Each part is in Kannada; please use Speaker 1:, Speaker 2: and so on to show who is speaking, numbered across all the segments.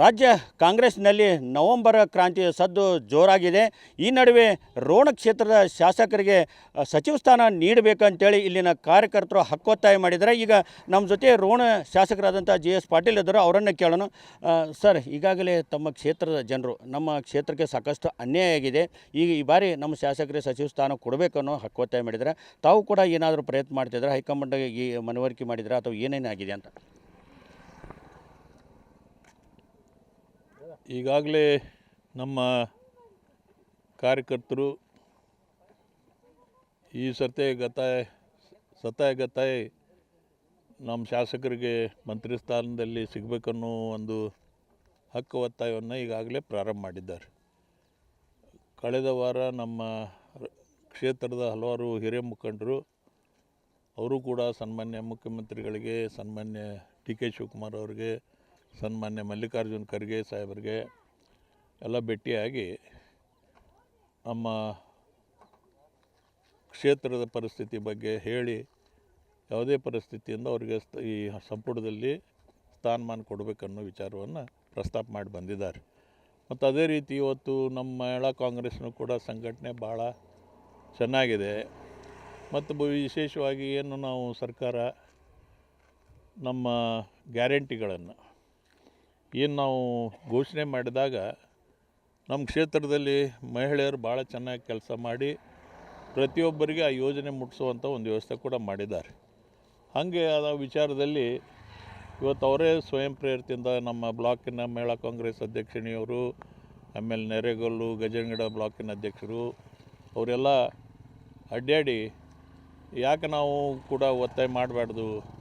Speaker 1: ರಾಜ್ಯ ಕಾಂಗ್ರೆಸ್ನಲ್ಲಿ ನವೆಂಬರ್ ಕ್ರಾಂತಿ ಸದ್ದು ಜೋರಾಗಿದೆ. ಈ ನಡುವೆ ರೋಣ ಕ್ಷೇತ್ರದ ಶಾಸಕರಿಗೆ ಸಚಿವ ಸ್ಥಾನ ನೀಡಬೇಕಂತೇಳಿ ಇಲ್ಲಿನ ಕಾರ್ಯಕರ್ತರು ಹಕ್ಕೊತ್ತಾಯ ಮಾಡಿದ್ದಾರೆ. ಈಗ ನಮ್ಮ ಜೊತೆ ರೋಣ ಶಾಸಕರಾದಂಥ ಜಿ ಎಸ್ ಪಾಟೀಲ್ ಇದ್ದರು, ಅವರನ್ನು ಕೇಳೋಣ. ಸರ್, ಈಗಾಗಲೇ ತಮ್ಮ ಕ್ಷೇತ್ರದ ಜನರು, ನಮ್ಮ ಕ್ಷೇತ್ರಕ್ಕೆ ಸಾಕಷ್ಟು ಅನ್ಯಾಯ ಆಗಿದೆ. ಈಗ ಈ ಬಾರಿ ನಮ್ಮ ಶಾಸಕರಿಗೆ ಸಚಿವ ಸ್ಥಾನ ಕೊಡಬೇಕನ್ನೋ ಹಕ್ಕೊತ್ತಾಯ ಮಾಡಿದ್ದಾರೆ. ತಾವು ಕೂಡ ಏನಾದರೂ ಪ್ರಯತ್ನ ಮಾಡ್ತಿದ್ರೆ ಹೈಕಮಾಂಡ್ಗೆ ಈ ಮನವರಿಕೆ ಮಾಡಿದ್ರೆ ಅಥವಾ ಏನೇನಾಗಿದೆ ಅಂತ?
Speaker 2: ಈಗಾಗಲೇ ನಮ್ಮ ಕಾರ್ಯಕರ್ತರು ಈ ಸರ್ತೆ ಗತಾಯ ಸತಾಯ ಗತಾಯ ನಮ್ಮ ಶಾಸಕರಿಗೆ ಮಂತ್ರಿ ಸ್ಥಾನದಲ್ಲಿ ಸಿಗಬೇಕನ್ನೋ ಒಂದು ಹಕ್ಕು ಒತ್ತಾಯವನ್ನು ಈಗಾಗಲೇ ಪ್ರಾರಂಭ ಮಾಡಿದ್ದಾರೆ. ಕಳೆದ ವಾರ ನಮ್ಮ ಕ್ಷೇತ್ರದ ಹಲವಾರು ಹಿರಿಯ ಮುಖಂಡರು, ಅವರು ಕೂಡ ಸನ್ಮಾನ್ಯ ಮುಖ್ಯಮಂತ್ರಿಗಳಿಗೆ ಸನ್ಮಾನ್ಯ ಡಿ ಕೆ ಶಿವಕುಮಾರ್ ಅವರಿಗೆ ಸನ್ಮಾನ್ಯ ಮಲ್ಲಿಕಾರ್ಜುನ್ ಖರ್ಗೆ ಸಾಹೇಬರಿಗೆ ಎಲ್ಲ ಭೇಟಿಯಾಗಿ ನಮ್ಮ ಕ್ಷೇತ್ರದ ಪರಿಸ್ಥಿತಿ ಬಗ್ಗೆ ಹೇಳಿ ಯಾವುದೇ ಪರಿಸ್ಥಿತಿಯಿಂದ ಅವರಿಗೆ ಈ ಸಂಪುಟದಲ್ಲಿ ಸ್ಥಾನಮಾನ ಕೊಡಬೇಕನ್ನೋ ವಿಚಾರವನ್ನು ಪ್ರಸ್ತಾಪ ಮಾಡಿ ಬಂದಿದ್ದಾರೆ. ಮತ್ತು ಅದೇ ರೀತಿ ಇವತ್ತು ನಮ್ಮ ಮಹಿಳಾ ಕಾಂಗ್ರೆಸ್ನೂ ಕೂಡ ಸಂಘಟನೆ ಭಾಳ ಚೆನ್ನಾಗಿದೆ. ಮತ್ತು ವಿಶೇಷವಾಗಿ ಏನು ನಾವು ಸರ್ಕಾರ ನಮ್ಮ ಗ್ಯಾರಂಟಿಗಳನ್ನು ಏನು ನಾವು ಘೋಷಣೆ ಮಾಡಿದಾಗ ನಮ್ಮ ಕ್ಷೇತ್ರದಲ್ಲಿ ಮಹಿಳೆಯರು ಭಾಳ ಚೆನ್ನಾಗಿ ಕೆಲಸ ಮಾಡಿ ಪ್ರತಿಯೊಬ್ಬರಿಗೆ ಆ ಯೋಜನೆ ಮುಟ್ಟಿಸುವಂಥ ಒಂದು ವ್ಯವಸ್ಥೆ ಕೂಡ ಮಾಡಿದ್ದಾರೆ. ಹಾಗೆ ಆ ವಿಚಾರದಲ್ಲಿ ಇವತ್ತು ಅವರೇ ಸ್ವಯಂ ಪ್ರೇರಿತಿಂದ ನಮ್ಮ ಬ್ಲಾಕಿನ ಮಹಿಳಾ ಕಾಂಗ್ರೆಸ್ ಅಧ್ಯಕ್ಷಣಿಯವರು, ಆಮೇಲೆ ನೆರೆಗಲ್ಲು ಗಜಂಗಡ ಬ್ಲಾಕಿನ ಅಧ್ಯಕ್ಷರು, ಅವರೆಲ್ಲ ಅಡ್ಡಾಡಿ ಯಾಕೆ ನಾವು ಕೂಡ ಒತ್ತಾಯ ಮಾಡಬಾರ್ದು?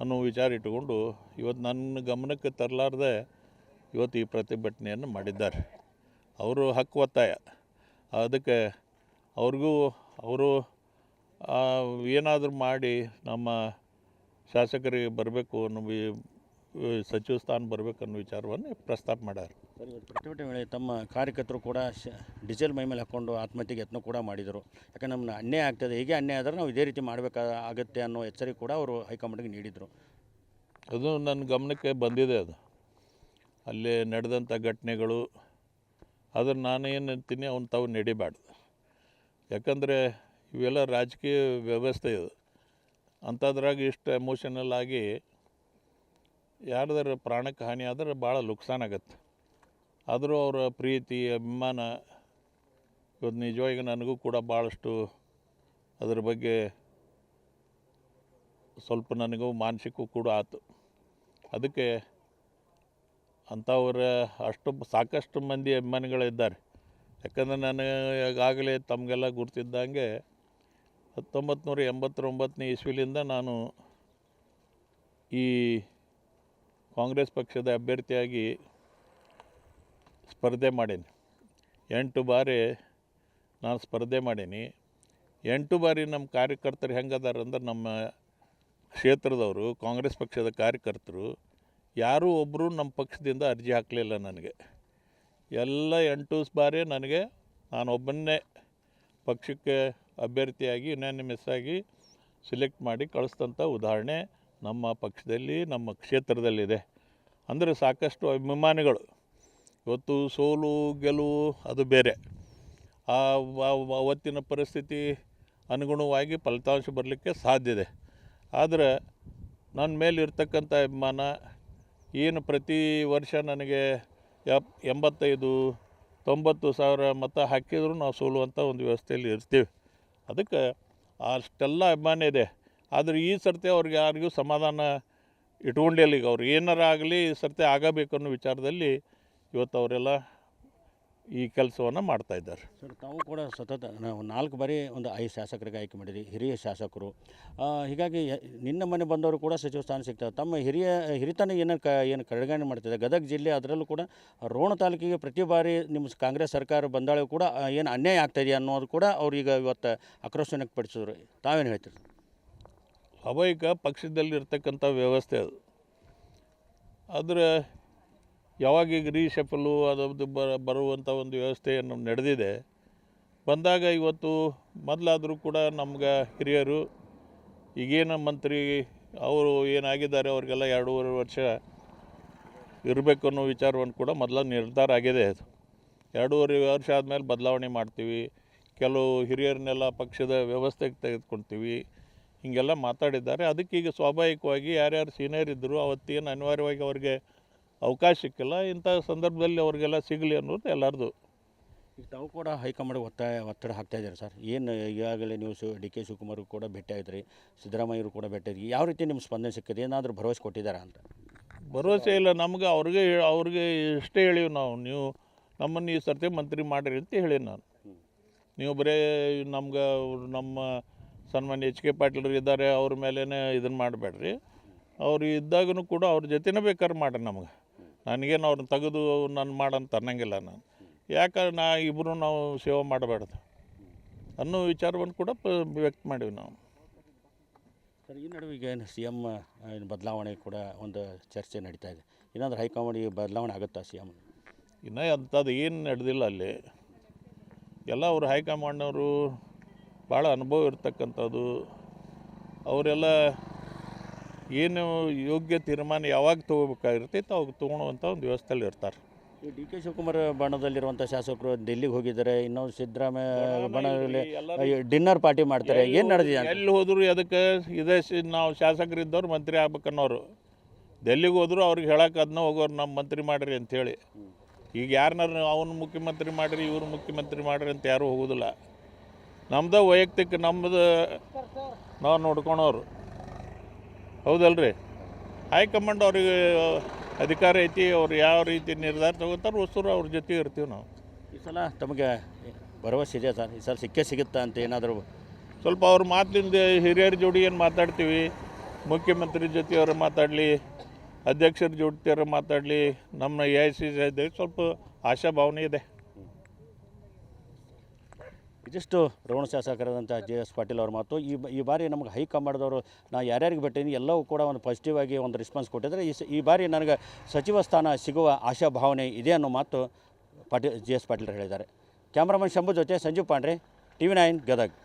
Speaker 2: ಅನ್ನೋ ವಿಚಾರ ಇಟ್ಟುಕೊಂಡು ಇವತ್ತು ನನ್ನ ಗಮನಕ್ಕೆ ತರಲಾರ್ದೆ ಇವತ್ತು ಈ ಪ್ರತಿಭಟನೆಯನ್ನು ಮಾಡಿದ್ದಾರೆ. ಅವರು ಹಕ್ಕು ಒತ್ತಾಯ. ಅದಕ್ಕೆ ಅವ್ರಿಗೂ ಅವರು ಏನಾದರೂ ಮಾಡಿ ನಮ್ಮ ಶಾಸಕರಿಗೆ ಬರಬೇಕು ಅನ್ನೋ ಸಚಿವ ಸ್ಥಾನ ಬರಬೇಕನ್ನೋ ವಿಚಾರವನ್ನು ಪ್ರಸ್ತಾಪ ಮಾಡ್ಯಾರ
Speaker 1: ಪ್ರತಿಭಟನೆ ವೇಳೆ ತಮ್ಮ ಕಾರ್ಯಕರ್ತರು ಕೂಡ ಶ ಡೀಸೆಲ್ ಮೈ ಮೇಲೆ ಹಾಕ್ಕೊಂಡು ಆತ್ಮಹತ್ಯೆಗೆ ಯತ್ನ ಕೂಡ ಮಾಡಿದರು. ಯಾಕಂದ್ರೆ ನಮ್ಮನ್ನ ಅನ್ಯಾಯ ಆಗ್ತದೆ. ಹೀಗೆ ಅನ್ಯಾಯ ಆದರೆ ನಾವು ಇದೇ ರೀತಿ ಮಾಡಬೇಕಾ, ಆಗುತ್ತೆ ಅನ್ನೋ ಎಚ್ಚರಿಕೆ ಕೂಡ ಅವರು ಹೈಕಮಾಂಡ್ಗೆ ನೀಡಿದರು.
Speaker 2: ಅದು ನನ್ನ ಗಮನಕ್ಕೆ ಬಂದಿದೆ ಅದು. ಅಲ್ಲಿ ನಡೆದಂಥ ಘಟನೆಗಳು, ಆದ್ರೆ ನಾನು ಏನು ಅಂತೀನಿ, ಅವ್ನು ತಾವು ನಡಿಬಾರ್ದು. ಯಾಕಂದರೆ ಇವೆಲ್ಲ ರಾಜಕೀಯ ವ್ಯವಸ್ಥೆ ಇದು ಅಂಥದ್ರಾಗ ಇಷ್ಟು ಎಮೋಷನಲ್ ಆಗಿ ಯಾರ್ದಾರ ಪ್ರಾಣಕ್ಕೆ ಹಾನಿ ಆದರೆ ಭಾಳ ಲುಕ್ಸಾನ್ ಆಗತ್ತೆ. ಆದರೂ ಅವರ ಪ್ರೀತಿ, ಅಭಿಮಾನ ಇವತ್ತು ನಿಜವಾಗಿ ನನಗೂ ಕೂಡ ಭಾಳಷ್ಟು ಅದರ ಬಗ್ಗೆ ಸ್ವಲ್ಪ ನನಗೂ ಮಾನಸಿಕವೂ ಕೂಡ ಆತು. ಅದಕ್ಕೆ ಅಂಥವ್ರ ಅಷ್ಟು ಸಾಕಷ್ಟು ಮಂದಿ ಅಭಿಮಾನಿಗಳಿದ್ದಾರೆ. ಯಾಕಂದ್ರೆ ನಾನು ಈಗಾಗಲೇ ತಮಗೆಲ್ಲ ಗುರ್ತಿದ್ದಂಗೆ ಹತ್ತೊಂಬತ್ತು ನೂರ ಎಂಬತ್ತೊಂಬತ್ತನೇ ಇಸ್ವಿಲಿಂದ ನಾನು ಈ ಕಾಂಗ್ರೆಸ್ ಪಕ್ಷದ ಅಭ್ಯರ್ಥಿಯಾಗಿ ಸ್ಪರ್ಧೆ ಮಾಡೀನಿ. ಎಂಟು ಬಾರಿ ನಾನು ಸ್ಪರ್ಧೆ ಮಾಡೀನಿ. ಎಂಟು ಬಾರಿ ನಮ್ಮ ಕಾರ್ಯಕರ್ತರು ಹೆಂಗದಾರ ಅಂದ್ರೆ ನಮ್ಮ ಕ್ಷೇತ್ರದವರು, ಕಾಂಗ್ರೆಸ್ ಪಕ್ಷದ ಕಾರ್ಯಕರ್ತರು, ಯಾರೂ ಒಬ್ಬರು ನಮ್ಮ ಪಕ್ಷದಿಂದ ಅರ್ಜಿ ಹಾಕಲಿಲ್ಲ ನನಗೆ. ಎಲ್ಲ ಎಂಟು ಬಾರಿ ನನಗೆ ನಾನು ಒಬ್ಬನ್ನೇ ಪಕ್ಷಕ್ಕೆ ಅಭ್ಯರ್ಥಿಯಾಗಿ ಯುನಾನಿಮಸ್ ಆಗಿ ಸಿಲೆಕ್ಟ್ ಮಾಡಿ ಕಳಿಸ್ತಂಥ ಉದಾಹರಣೆ ನಮ್ಮ ಪಕ್ಷದಲ್ಲಿ, ನಮ್ಮ ಕ್ಷೇತ್ರದಲ್ಲಿದೆ. ಅಂದರೆ ಸಾಕಷ್ಟು ಅಭಿಮಾನಿಗಳು. ಇವತ್ತು ಸೋಲು, ಗೆಲುವು ಅದು ಬೇರೆ. ಆ ಅವತ್ತಿನ ಪರಿಸ್ಥಿತಿ ಅನುಗುಣವಾಗಿ ಫಲಿತಾಂಶ ಬರಲಿಕ್ಕೆ ಸಾಧ್ಯ ಇದೆ. ಆದರೆ ನನ್ನ ಮೇಲಿರ್ತಕ್ಕಂಥ ಅಭಿಮಾನ ಏನು ಪ್ರತಿ ವರ್ಷ ನನಗೆ ಎಪ್, ಎಂಬತ್ತೈದು, ತೊಂಬತ್ತು ಸಾವಿರ ಮತ ಹಾಕಿದರೂ ನಾವು ಸೋಲುವಂಥ ಒಂದು ವ್ಯವಸ್ಥೆಯಲ್ಲಿ ಇರ್ತೀವಿ. ಅದಕ್ಕೆ ಅಷ್ಟೆಲ್ಲ ಅಭಿಮಾನ ಇದೆ. ಆದರೆ ಈ ಸರ್ತಿ ಅವ್ರಿಗೆ ಯಾರಿಗೂ ಸಮಾಧಾನ ಇಟ್ಕೊಂಡಿಲ್ಲ ಈಗ. ಅವ್ರು ಏನಾರ ಆಗಲಿ ಈ ಸರ್ತಿ ಆಗಬೇಕು ಅನ್ನೋ ವಿಚಾರದಲ್ಲಿ ಇವತ್ತು ಅವರೆಲ್ಲ ಈ ಕೆಲಸವನ್ನು ಮಾಡ್ತಾಯಿದ್ದಾರೆ
Speaker 1: ಸರ್ ತಾವು ಕೂಡ ಸತತ ನಾವು ನಾಲ್ಕು ಬಾರಿ ಒಂದು ಐದು ಶಾಸಕರಿಗೆ ಆಯ್ಕೆ ಮಾಡಿರಿ ಹಿರಿಯ ಶಾಸಕರು. ಹೀಗಾಗಿ ನಿನ್ನ ಮನೆ ಬಂದವರು ಕೂಡ ಸಚಿವ ಸ್ಥಾನ ಸಿಗ್ತದೆ ತಮ್ಮ ಹಿರಿಯ ಹಿರಿತನ ಏನು ಕ ಏನು ಕಡೆಗಣೆ ಮಾಡ್ತಿದೆ ಗದಗ ಜಿಲ್ಲೆ ಅದರಲ್ಲೂ ಕೂಡ ರೋಣ ತಾಲೂಕಿಗೆ ಪ್ರತಿ ಬಾರಿ ನಿಮ್ಮ ಕಾಂಗ್ರೆಸ್ ಸರ್ಕಾರ ಬಂದಾಳೆ ಕೂಡ ಏನು ಅನ್ಯಾಯ ಆಗ್ತಾಯಿದೆ ಅನ್ನೋದು ಕೂಡ ಅವ್ರು ಈಗ ಇವತ್ತು ಆಕ್ರೋಶ ವ್ಯಕ್ತಪಡಿಸಿದ್ರು ತಾವೇನು ಹೇಳ್ತೀರಿ?
Speaker 2: ಸ್ವಾಭಾವಿಕ ಪಕ್ಷದಲ್ಲಿರ್ತಕ್ಕಂಥ ವ್ಯವಸ್ಥೆ ಅದು. ಆದರೆ ಯಾವಾಗ ಈಗ ರೀಶಫಲು ಬ ಬರುವಂಥ ಒಂದು ವ್ಯವಸ್ಥೆಯನ್ನು ನಡೆದಿದೆ, ಬಂದಾಗ ಇವತ್ತು ಮೊದಲಾದರೂ ಕೂಡ ನಮ್ಗೆ ಹಿರಿಯರು, ಈಗೇನು ಮಂತ್ರಿ ಅವರು ಏನಾಗಿದ್ದಾರೆ ಅವ್ರಿಗೆಲ್ಲ ಎರಡೂವರೆ ವರ್ಷ ಇರಬೇಕು ಅನ್ನೋ ವಿಚಾರವನ್ನು ಕೂಡ ಮೊದಲ ನಿರ್ಧಾರ ಆಗಿದೆ ಅದು. ಎರಡೂವರೆ ವರ್ಷ ಆದಮೇಲೆ ಬದಲಾವಣೆ ಮಾಡ್ತೀವಿ, ಕೆಲವು ಹಿರಿಯರನ್ನೆಲ್ಲ ಪಕ್ಷದ ವ್ಯವಸ್ಥೆಗೆ ತೆಗೆದುಕೊಳ್ತೀವಿ, ಹೀಗೆಲ್ಲ ಮಾತಾಡಿದ್ದಾರೆ. ಅದಕ್ಕೆ ಈಗ ಸ್ವಾಭಾವಿಕವಾಗಿ ಯಾರ್ಯಾರು ಸೀನಿಯರ್ ಇದ್ದರು ಅವತ್ತೇನು ಅನಿವಾರ್ಯವಾಗಿ ಅವ್ರಿಗೆ ಅವಕಾಶ ಸಿಕ್ಕಿಲ್ಲ ಇಂಥ ಸಂದರ್ಭದಲ್ಲಿ ಅವ್ರಿಗೆಲ್ಲ ಸಿಗಲಿ ಅನ್ನೋದು ಎಲ್ಲರದು.
Speaker 1: ಈಗ ತಾವು ಕೂಡ ಹೈಕಮಾಂಡ್ ಒತ್ತಾಯ ಒತ್ತಡ ಹಾಕ್ತಾ ಇದ್ದಾರೆ ಸರ್? ಏನು ಈಗಾಗಲೇ ನೀವು ಶಿ ಡಿ ಕೆ ಶಿವಕುಮಾರ್ ಕೂಡ ಭೇಟಿ ಆಯ್ತು ಸಿದ್ದರಾಮಯ್ಯರು ಕೂಡ ಭೇಟಿ ಯಾವ ರೀತಿ ನಿಮ್ಮ ಸ್ಪಂದನೆ ಸಿಕ್ಕಿದೆ? ಏನಾದರೂ ಭರವಸೆ ಕೊಟ್ಟಿದ್ದಾರಾ ಅಂತ?
Speaker 2: ಭರವಸೆ ಇಲ್ಲ. ನಮಗೆ ಅವ್ರಿಗೆ ಅವ್ರಿಗೆ ಇಷ್ಟೇ ಹೇಳಿವಿ ನಾವು. ನೀವು ನಮ್ಮನ್ನು ಈ ಸರ್ತಿ ಮಂತ್ರಿ ಮಾಡಿರಿ ಅಂತ ಹೇಳೀನಿ ನಾನು. ನೀವು ಬರೀ ನಮ್ಗೆ ಅವ್ರು ನಮ್ಮ ಸನ್ಮಾನ್ಯ ಎಚ್ ಕೆ ಪಾಟೀಲ್ರು ಇದ್ದಾರೆ ಅವ್ರ ಮೇಲೇ ಇದನ್ನು ಮಾಡಬೇಡ್ರಿ. ಅವ್ರು ಇದ್ದಾಗೂ ಕೂಡ ಅವ್ರ ಜೊತೆನೇ ಬೇಕಾದ್ರೆ ಮಾಡ್ರಿ ನಮ್ಗೆ. ನನಗೇನು ಅವ್ರನ್ನ ತೆಗೆದು ನಾನು ಮಾಡಂತ ಅನ್ನಂಗಿಲ್ಲ ನಾನು. ಯಾಕಂದ್ರೆ ನಾ ಇಬ್ಬರು ನಾವು ಸೇವೆ ಮಾಡಬಾರ್ದು. ಅನ್ನೋ ವಿಚಾರವನ್ನು ಕೂಡ ಪ ವ್ಯಕ್ತ ಮಾಡೀವಿ ನಾವು.
Speaker 1: ಸರ್ ಈ ನಡುವೆ ಈಗ ಏನು ಸಿ ಎಂ ಬದಲಾವಣೆ ಕೂಡ ಒಂದು ಚರ್ಚೆ ನಡೀತಾ ಇದೆ. ಏನಾದರೂ ಹೈಕಮಾಂಡ್ ಬದಲಾವಣೆ ಆಗುತ್ತಾ ಸಿ ಎಂ
Speaker 2: ಇನ್ನೂ ಅಂಥದ್ದು ಏನು ನಡೆದಿಲ್ಲ ಅಲ್ಲಿ. ಎಲ್ಲ ಅವರು ಹೈಕಮಾಂಡ್ನವರು ಭಾಳ ಅನುಭವ ಇರ್ತಕ್ಕಂಥದ್ದು. ಅವರೆಲ್ಲ ಏನು ಯೋಗ್ಯ ತೀರ್ಮಾನ ಯಾವಾಗ ತೊಗೋಬೇಕಾಗಿರ್ತೈತೆ ಅವಾಗ ತೊಗೊಳುವಂಥ ಒಂದು ವ್ಯವಸ್ಥೆಯಲ್ಲಿ ಇರ್ತಾರೆ.
Speaker 1: ಈ ಡಿ ಕೆ ಶಿವಕುಮಾರ್ ಬಣದಲ್ಲಿರುವಂಥ ಶಾಸಕರು ಡೆಲ್ಲಿಗೆ ಹೋಗಿದ್ದಾರೆ ಇನ್ನೊಂದು ಸಿದ್ದರಾಮಯ್ಯ ಬಣದಲ್ಲಿ ಡಿನ್ನರ್ ಪಾರ್ಟಿ ಮಾಡ್ತಾರೆ. ಏನು ನಡೆದಿದೆ
Speaker 2: ಎಲ್ಲಿ ಹೋದರೂ ಅದಕ್ಕೆ ಇದೇ ನಾವು ಶಾಸಕರಿದ್ದವ್ರು ಮಂತ್ರಿ ಆಗ್ಬೇಕನ್ನೋರು. ಡೆಲ್ಲಿಗೆ ಹೋದರೂ ಅವ್ರಿಗೆ ಹೇಳಕ್ಕೆ ಅದನ್ನ ಹೋಗೋರು ನಮ್ಮ ಮಂತ್ರಿ ಮಾಡಿರಿ ಅಂಥೇಳಿ. ಈಗ ಯಾರನ್ನಾರು ಅವನು ಮುಖ್ಯಮಂತ್ರಿ ಮಾಡಿರಿ ಇವ್ರ ಮುಖ್ಯಮಂತ್ರಿ ಮಾಡಿರಿ ಅಂತ ಯಾರೂ ಹೋಗೋದಿಲ್ಲ. ನಮ್ಮದು ವೈಯಕ್ತಿಕ ನಮ್ಮದು ನಾವು ನೋಡ್ಕೊಳೋರು. ಹೌದಲ್ರಿ. ಹೈಕಮಾಂಡ್ ಅವ್ರಿಗೆ ಅಧಿಕಾರ ಐತಿ ಅವ್ರು ಯಾವ ರೀತಿ ನಿರ್ಧಾರ ತಗೋತಾರೆ ಹೊಸರು ಅವ್ರ ಜೊತೆ ಇರ್ತೀವಿ ನಾವು.
Speaker 1: ಈ ಸಲ ತಮಗೆ ಭರವಸೆ ಇದೆಯಾ ಸರ್. ಈ ಸಲ ಸಿಕ್ಕೇ ಸಿಗುತ್ತಾ ಅಂತ ಏನಾದರೂ
Speaker 2: ಸ್ವಲ್ಪ ಅವ್ರ ಮಾತಿನಿಂದ ಹಿರಿಯರ ಜೋಡಿ ಏನು ಮಾತಾಡ್ತೀವಿ ಮುಖ್ಯಮಂತ್ರಿ ಜೊತೆಯವರು ಮಾತಾಡಲಿ ಅಧ್ಯಕ್ಷರ ಜೊತೆಯವರು ಮಾತಾಡಲಿ ನಮ್ಮ ಎ ಐ ಸಿ ಸಿ ಸ್ವಲ್ಪ ಆಶಾಭಾವನೆ ಇದೆ.
Speaker 1: ಇದಿಷ್ಟು ರೋಣ ಶಾಸಕರಾದಂಥ ಜೆ ಎಸ್ ಪಾಟೀಲ್ ಅವ್ರ ಮಾತು, ಈ ಈ ಬಾರಿ ನಮಗೆ ಹೈಕಮಾಂಡ್ದವರು, ನಾ ಯಾರ್ಯಾರಿಗೆ ಬಿಟ್ಟೀನಿ ಎಲ್ಲವೂ ಕೂಡ ಒಂದು ಪಾಸಿಟಿವ್ ಆಗಿ ಒಂದು ರೆಸ್ಪಾನ್ಸ್ ಕೊಟ್ಟಿದ್ದಾರೆ. ಈ ಈ ಬಾರಿ ನನಗೆ ಸಚಿವ ಸ್ಥಾನ ಸಿಗುವ ಆಶಾಭಾವನೆ ಇದೆ ಅನ್ನೋ ಮಾತು ಪಾಟೀಲ್, ಜೆ ಎಸ್ ಪಾಟೀಲ್ ಹೇಳಿದ್ದಾರೆ. ಕ್ಯಾಮ್ರಾಮನ್ ಶಂಭು ಜೊತೆ Sanjeev Pandre T V nine Gadag.